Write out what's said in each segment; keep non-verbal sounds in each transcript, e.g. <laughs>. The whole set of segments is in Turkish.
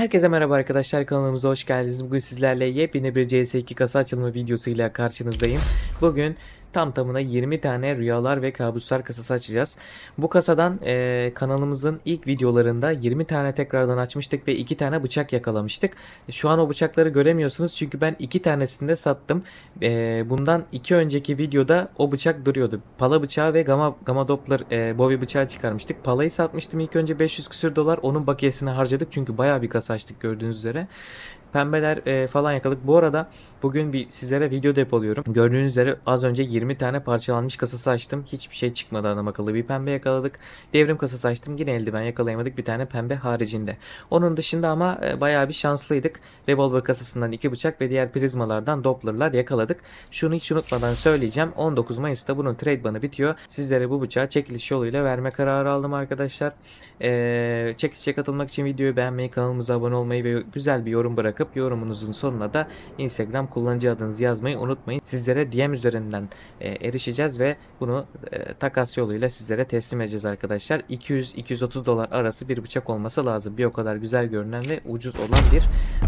Herkese merhaba arkadaşlar kanalımıza hoş geldiniz. Bugün sizlerle yepyeni bir CS2 kasa açılımı videosuyla karşınızdayım. Bugün tam tamına 20 tane rüyalar ve kabuslar kasası açacağız. Bu kasadan eee, kanalımızın ilk videolarında 20 tane tekrardan açmıştık ve 2 tane bıçak yakalamıştık. Şu an o bıçakları göremiyorsunuz çünkü ben 2 tanesini de sattım. Eee, bundan 2 önceki videoda o bıçak duruyordu. Pala bıçağı ve Gamma, Gamma Doppler eee Bowie bıçağı çıkarmıştık. Palayı satmıştım ilk önce 500 küsür dolar. Onun bakiyesini harcadık çünkü bayağı bir kasa açtık gördüğünüz üzere. Pembeler eee, falan yakaladık. Bu arada bugün bir sizlere video depoluyorum. Gördüğünüz üzere az önce 20 tane parçalanmış kasası açtım. Hiçbir şey çıkmadı adam akıllı. Bir pembe yakaladık. Devrim kasası açtım. Yine eldiven yakalayamadık. Bir tane pembe haricinde. Onun dışında ama e, bayağı bir şanslıydık. Revolver kasasından iki bıçak ve diğer prizmalardan Doppler'lar yakaladık. Şunu hiç unutmadan söyleyeceğim. 19 Mayıs'ta bunun trade banı bitiyor. Sizlere bu bıçağı çekiliş yoluyla verme kararı aldım arkadaşlar. Ee, çekilişe katılmak için videoyu beğenmeyi, kanalımıza abone olmayı ve güzel bir yorum bırakıp yorumunuzun sonuna da Instagram kullanıcı adınızı yazmayı unutmayın. Sizlere DM üzerinden e, erişeceğiz ve bunu e, takas yoluyla sizlere teslim edeceğiz arkadaşlar. 200-230 dolar arası bir bıçak olması lazım. Bir o kadar güzel görünen ve ucuz olan bir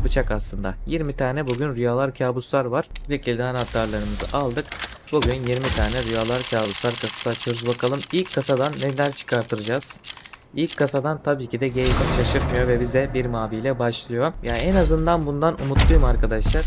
bıçak aslında. 20 tane bugün rüyalar kabuslar var. Şekilde anahtarlarımızı aldık. Bugün 20 tane rüyalar kabuslar kasası açıyoruz. Bakalım ilk kasadan neler çıkartacağız. İlk kasadan tabii ki de Gaben şaşırtmıyor ve bize bir maviyle başlıyor. Yani en azından bundan umutluyum arkadaşlar.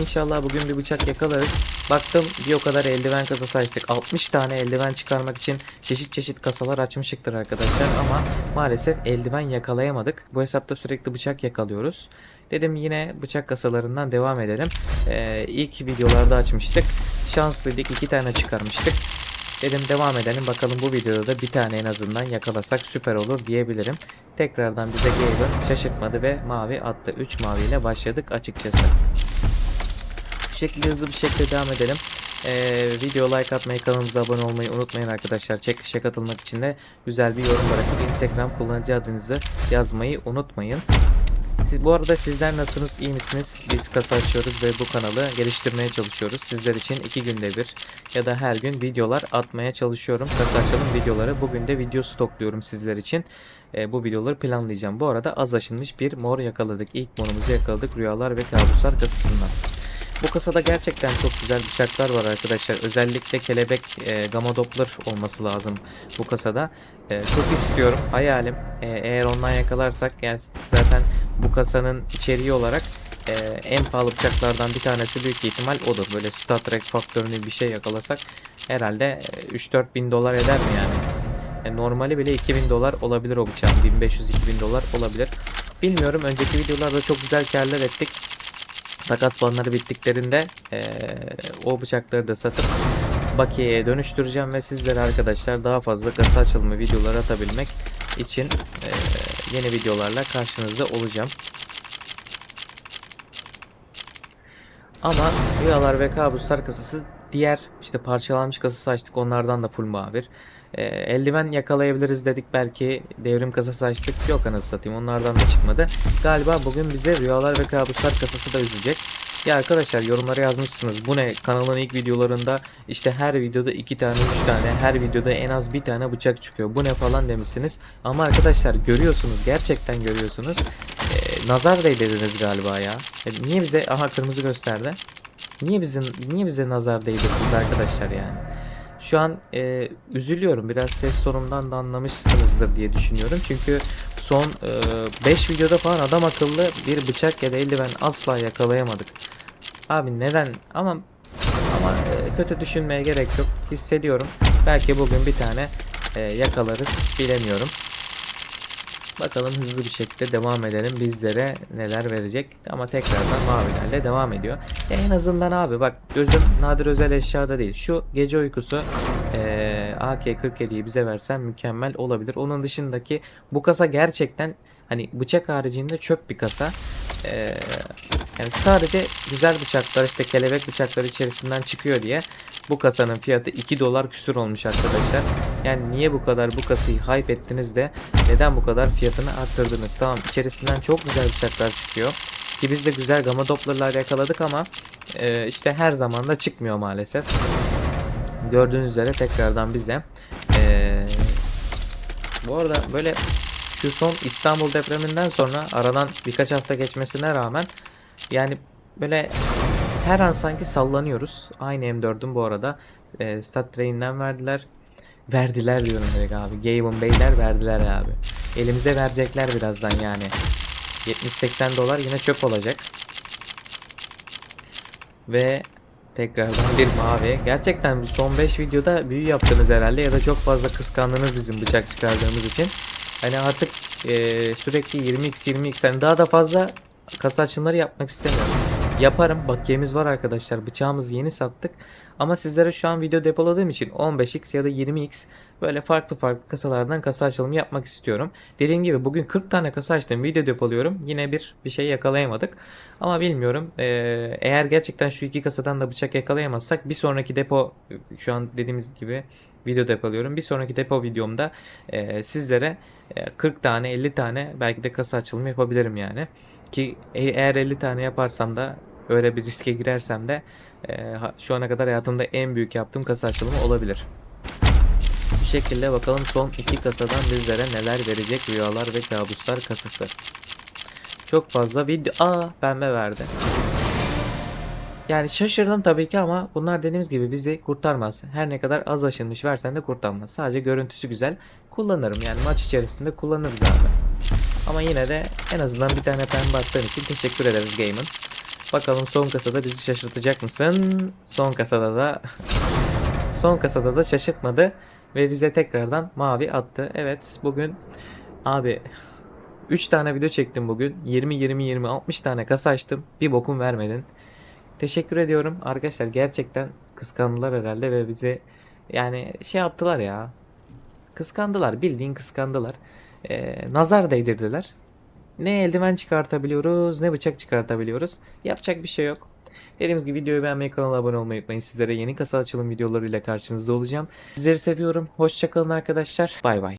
İnşallah bugün bir bıçak yakalarız. Baktım bir o kadar eldiven kasası açtık. 60 tane eldiven çıkarmak için çeşit çeşit kasalar açmışıktır arkadaşlar ama maalesef eldiven yakalayamadık. Bu hesapta sürekli bıçak yakalıyoruz. Dedim yine bıçak kasalarından devam edelim. Ee, ilk videolarda açmıştık. Şanslıydık iki tane çıkarmıştık. Dedim devam edelim bakalım bu videoda da bir tane en azından yakalasak süper olur diyebilirim. Tekrardan bize Gaben şaşırtmadı ve mavi attı. 3 maviyle başladık açıkçası. Bu şekilde hızlı bir şekilde devam edelim. Ee, video like atmayı, kanalımıza abone olmayı unutmayın arkadaşlar. Çekilişe katılmak için de güzel bir yorum bırakıp Instagram kullanıcı adınızı yazmayı unutmayın. Siz, bu arada sizler nasılsınız? iyi misiniz? Biz kasa açıyoruz ve bu kanalı geliştirmeye çalışıyoruz. Sizler için iki günde bir ya da her gün videolar atmaya çalışıyorum. Kasa açalım videoları. Bugün de video stokluyorum sizler için. Ee, bu videoları planlayacağım. Bu arada az aşınmış bir mor yakaladık. İlk morumuzu yakaladık. Rüyalar ve kabuslar kasasından. Bu kasada gerçekten çok güzel bıçaklar var arkadaşlar. Özellikle kelebek e, gamma doppler olması lazım bu kasada. E, çok istiyorum. Hayalim. E, eğer ondan yakalarsak yani zaten bu kasanın içeriği olarak e, en pahalı bıçaklardan bir tanesi büyük ihtimal odur. Böyle Star Trek faktörünü bir şey yakalasak herhalde e, 3-4 bin dolar eder mi yani? E, normali bile 2000 dolar olabilir o bıçağın. 1500-2000 dolar olabilir. Bilmiyorum. Önceki videolarda çok güzel karlar ettik takas banları bittiklerinde eee, o bıçakları da satıp bakiyeye dönüştüreceğim ve sizlere arkadaşlar daha fazla kasa açılımı videoları atabilmek için eee, yeni videolarla karşınızda olacağım. Ama rüyalar ve kabuslar kasası diğer işte parçalanmış kasası açtık onlardan da full mavir. Ee, eldiven yakalayabiliriz dedik belki devrim kasası açtık yok anasını satayım onlardan da çıkmadı. Galiba bugün bize rüyalar ve kabuslar kasası da üzecek. Ya arkadaşlar yorumlara yazmışsınız bu ne kanalın ilk videolarında işte her videoda iki tane üç tane her videoda en az bir tane bıçak çıkıyor bu ne falan demişsiniz. Ama arkadaşlar görüyorsunuz gerçekten görüyorsunuz. Ee, nazar değdirdiniz galiba ya. E, niye bize aha kırmızı gösterdi. Niye bizim niye bize nazar değdirdiniz arkadaşlar yani? Şu an e, üzülüyorum. Biraz ses tonumdan da anlamışsınızdır diye düşünüyorum. Çünkü son 5 videoda falan adam akıllı bir bıçak ya da eldiven asla yakalayamadık. Abi neden? Ama ama e, kötü düşünmeye gerek yok. Hissediyorum. Belki bugün bir tane e, yakalarız. Bilemiyorum. Bakalım hızlı bir şekilde devam edelim. Bizlere neler verecek. Ama tekrardan mavilerle devam ediyor. Ya en azından abi bak gözüm nadir özel eşyada değil. Şu gece uykusu eee AK-47'yi bize versen mükemmel olabilir. Onun dışındaki bu kasa gerçekten hani bıçak haricinde çöp bir kasa. Eee, yani sadece güzel bıçaklar işte kelebek bıçaklar içerisinden çıkıyor diye bu kasanın fiyatı 2 dolar küsür olmuş arkadaşlar. Yani niye bu kadar bu kasayı hype ettiniz de neden bu kadar fiyatını arttırdınız? Tamam içerisinden çok güzel bıçaklar çıkıyor. Ki biz de güzel gamma dopplerlar yakaladık ama e, işte her zaman da çıkmıyor maalesef. Gördüğünüz üzere tekrardan bize e, bu arada böyle şu son İstanbul depreminden sonra aradan birkaç hafta geçmesine rağmen yani böyle her an sanki sallanıyoruz. Aynı M4'üm bu arada. E, Stat Train'den verdiler. Verdiler diyorum direkt abi. Gaben Beyler verdiler abi. Elimize verecekler birazdan yani. 70-80 dolar yine çöp olacak. Ve tekrardan bir mavi. Gerçekten bu son 5 videoda büyü yaptınız herhalde ya da çok fazla kıskandınız bizim bıçak çıkardığımız için. Hani artık eee, sürekli 20x 20x hani daha da fazla kasa açımları yapmak istemiyorum. Yaparım. Bakiyemiz var arkadaşlar. Bıçağımızı yeni sattık. Ama sizlere şu an video depoladığım için 15x ya da 20x böyle farklı farklı kasalardan kasa açılımı yapmak istiyorum. Dediğim gibi bugün 40 tane kasa açtım. Video depoluyorum. Yine bir bir şey yakalayamadık. Ama bilmiyorum. Ee, eğer gerçekten şu iki kasadan da bıçak yakalayamazsak bir sonraki depo şu an dediğimiz gibi video depoluyorum. Bir sonraki depo videomda e, sizlere e, 40 tane 50 tane belki de kasa açılımı yapabilirim yani. Ki e- eğer 50 tane yaparsam da öyle bir riske girersem de e, şu ana kadar hayatımda en büyük yaptığım kasa açılımı olabilir. Bu şekilde bakalım son iki kasadan bizlere neler verecek rüyalar ve kabuslar kasası. Çok fazla video... Aa pembe verdi. Yani şaşırdım tabii ki ama bunlar dediğimiz gibi bizi kurtarmaz. Her ne kadar az aşınmış versen de kurtarmaz. Sadece görüntüsü güzel. Kullanırım yani maç içerisinde kullanırız abi. Ama yine de en azından bir tane pembe attığın için teşekkür ederiz Game'ın. Bakalım son kasada bizi şaşırtacak mısın? Son kasada da <laughs> son kasada da şaşırtmadı ve bize tekrardan mavi attı. Evet bugün abi 3 tane video çektim bugün. 20 20 20 60 tane kasa açtım. Bir bokum vermedin. Teşekkür ediyorum. Arkadaşlar gerçekten kıskandılar herhalde ve bizi yani şey yaptılar ya. Kıskandılar. Bildiğin kıskandılar. Ee, nazar değdirdiler. Ne eldiven çıkartabiliyoruz ne bıçak çıkartabiliyoruz. Yapacak bir şey yok. Dediğimiz gibi videoyu beğenmeyi, kanala abone olmayı unutmayın. Sizlere yeni kasa açılım videolarıyla karşınızda olacağım. Sizleri seviyorum. Hoşçakalın arkadaşlar. Bay bay.